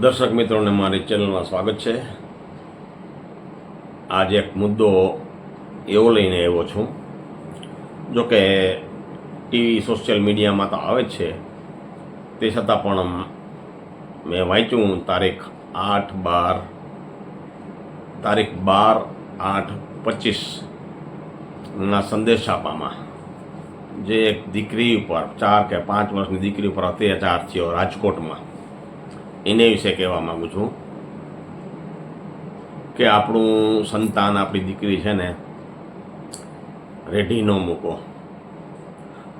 દર્શક મિત્રોને મારી ચેનલમાં સ્વાગત છે. આજે એક મુદ્દો એવો લઈને આવ્યો છું. જો કે ટીવી, સોશિયલ મીડિયામાં તો આવે જ છે. તે છતાં પણ મેં વાંચ્યું, તારીખ આઠ બાર, તારીખ બાર આઠ પચીસના સંદેશાપામાં જે એક દીકરી ઉપર, ચાર કે પાંચ વર્ષની દીકરી ઉપર અત્યાચાર થયો રાજકોટમાં. એને વિશે કહેવા માગું છું કે આપણું સંતાન આપણી દીકરી છે ને રેઢી ન મૂકો.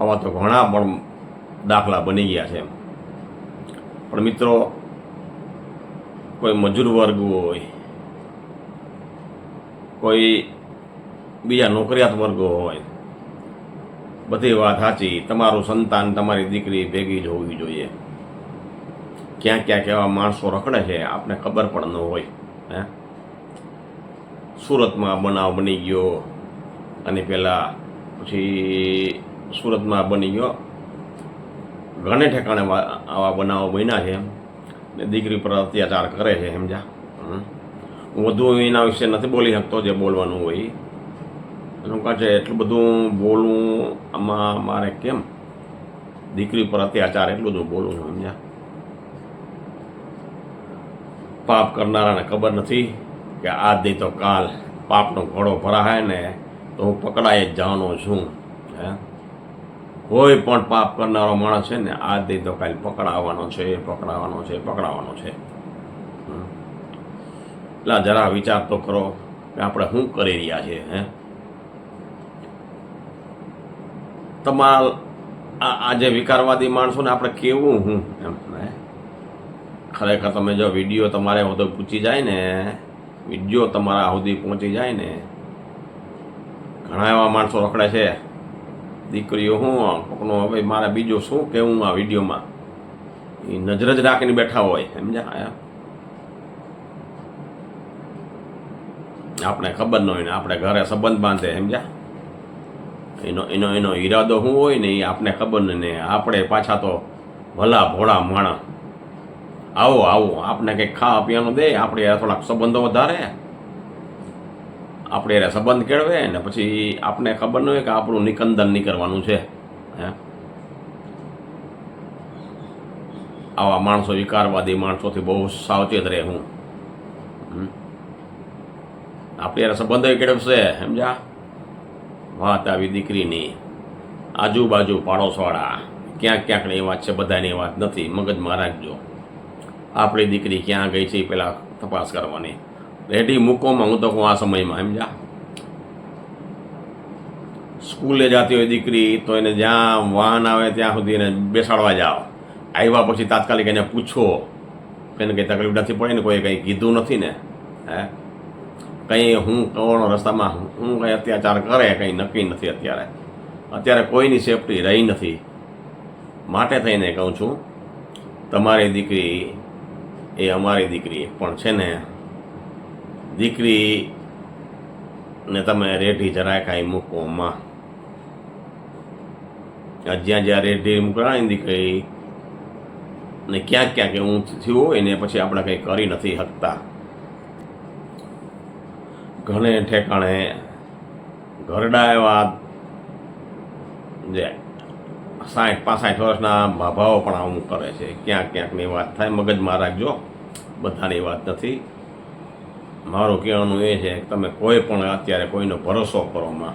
આવા તો ઘણા પણ દાખલા બની ગયા છે પણ મિત્રો, કોઈ મજૂર વર્ગ હોય, કોઈ બીજા નોકરિયાત વર્ગો હોય, બધી વાત સાચી. તમારું સંતાન તમારી દીકરી ભેગી જ હોવી જોઈએ. ક્યાં ક્યાંક એવા માણસો રખડે છે આપણે ખબર પણ ન હોય, હે? સુરતમાં બનાવ બની ગયો, અને પેલા પછી સુરતમાં બની ગયો. ઘણે ઠેકાણે આવા બનાવો બન્યા છે ને દીકરી પર અત્યાચાર કરે છે સમજા વધુ એના વિશે નથી બોલી શકતો, જે બોલવાનું હોય. એનું કહે છે, એટલું બધું બોલવું આમાં મારે કેમ? દીકરી પર અત્યાચાર, એટલું બધું બોલવું સમજ્યા? પાપ કરનારાને ખબર નથી કે આજ નહીં તો કાલ પાપનો ઘોડો ભરાય ને તો હું પકડાય જ જવાનો છું, હે? કોઈ પણ પાપ કરનારો માણસ છે ને આજ નહીં તો કાલ પકડાવવાનો છે, પકડાવાનો છે પકડાવાનો છે. એટલે જરા વિચાર તો કરો કે આપણે શું કરી રહ્યા છીએ, હે? તમાર આ જે વિકારવાદી માણસો ને આપણે કેવું હું એમ ખરેખર તમે જો વીડિયો તમારે સુધી પૂછી જાય ને, વીડિયો તમારા સુધી પહોંચી જાય ને, ઘણા એવા માણસો રખડે છે. દીકરીઓ હું, કોકનો હવે મારે બીજું શું કહેવું આ વિડીયોમાં? એ નજર જ રાખીને બેઠા હોય, સમજ્યા? આપણે ખબર ન હોય ને, આપણે ઘરે સંબંધ બાંધે, સમજ્યા? એનો એનો એનો ઈરાદો શું હોય ને, એ આપણે ખબર ને, આપણે પાછા તો ભલા ભોળા માણસ. આવો આવો આપણે કંઈક ખાવા પીવાનું દે, આપણે થોડાક સંબંધો વધારે. આપણે યાર સંબંધ કેળવે ને પછી આપણે ખબર ન હોય કે આપણું નિકંદન નીકળવાનું છે. હે? આવા માણસો વિકારવાદી માણસોથી બહુ સાવચેત રહે હું. આપણે યાર સંબંધો કેળવશે, સમજ્યા? વાત આવી દીકરીની. આજુબાજુ પાડોશવાળા. ક્યાંક ક્યાંકની વાત છે, બધાની વાત નથી. મગજમાં રાખજો. આપણી દીકરી ક્યાં ગઈ છે એ પહેલાં તપાસ કરવાની. રેડી મૂકોમાં હું તો કહું આ સમયમાં, એમ જા. સ્કૂલે જતી હોય દીકરી, તો એને જ્યાં વાહન આવે ત્યાં સુધી એને બેસાડવા જાઓ. આવ્યા પછી તાત્કાલિક એને પૂછો. એને કંઈ તકલીફ નથી પડી ને કોઈ કંઈ કીધું નથી ને. હે? કંઈ હું કોણ રસ્તામાં હું કંઈ અત્યાચાર કરે, કંઈ નક્કી નથી અત્યારે. અત્યારે કોઈની સેફટી રહી નથી. માટે થઈને કહું છું, તમારી દીકરી એ અમારી દીકરી પણ છે ને દીકરી ને તમે રેઢી જરાય કાંઈ મૂકો, માં. જ્યાં જ્યાં રેઢી મૂકવાની દીકરી ને ક્યાંક ક્યાંક એવું થયું હોય ને પછી આપણે કંઈ કરી નથી શકતા. ઘણે ઠેકાણે ઘરડા એવા જે સાઠ, પાસઠ વર્ષના માભાવો પણ આવું કરે છે. ક્યાંક ક્યાંકની વાત થાય. મગજમાં રાખજો. બધાની વાત નથી. મારું કહેવાનું એ છે કે તમે કોઈ પણ અત્યારે કોઈનો ભરોસો કરો માં.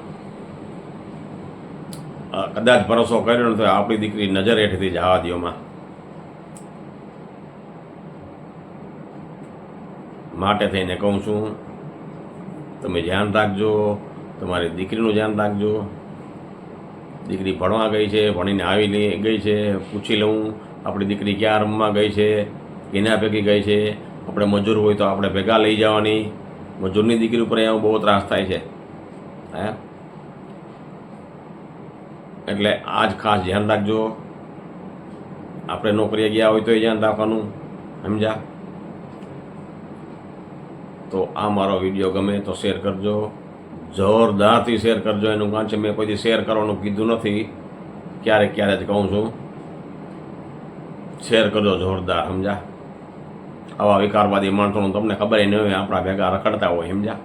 કદાચ ભરોસો કર્યો ને તો આપણી દીકરી નજર હેઠળથી જવા માં. માટે થઈને કહું છું, તમે ધ્યાન રાખજો. તમારી દીકરીનું ધ્યાન રાખજો. દીકરી ભણવા ગઈ છે, ભણીને આવી ગઈ છે, પૂછી લઉં, આપણી દીકરી ક્યાં રમવા ગઈ છે, કેના ભેગી ગઈ છે, આપણે મજૂર હોય તો આપણે ભેગા લઈ જવાની. મજૂરની દીકરી ઉપર અહીંયા બહુ ત્રાસ થાય છે. હે? એટલે આ જ ખાસ ધ્યાન રાખજો. આપણે નોકરીએ ગયા હોય તો ધ્યાન રાખવાનું. સમજ્યા? તો આ મારો વીડિયો ગમે તો શેર કરજો. જોરદારથી શેર કરજો, એનું કારણ છે મેં કોઈ દી શેર કરવાનું કીધું નથી. ક્યારેક ક્યારેક કહું છું. શેર કરજો જોરદાર સમજા આવા વિકારવાદી માણસોનું તમને ખબર નહીં હોય, આપણા ભેગા રખડતા હોય સમજા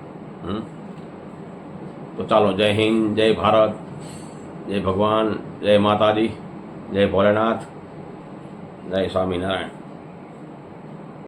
તો ચાલો, જય હિન્દ, જય ભારત, જય ભગવાન, જય માતાજી, જય ભોલેનાથ, જય સ્વામિનારાયણ.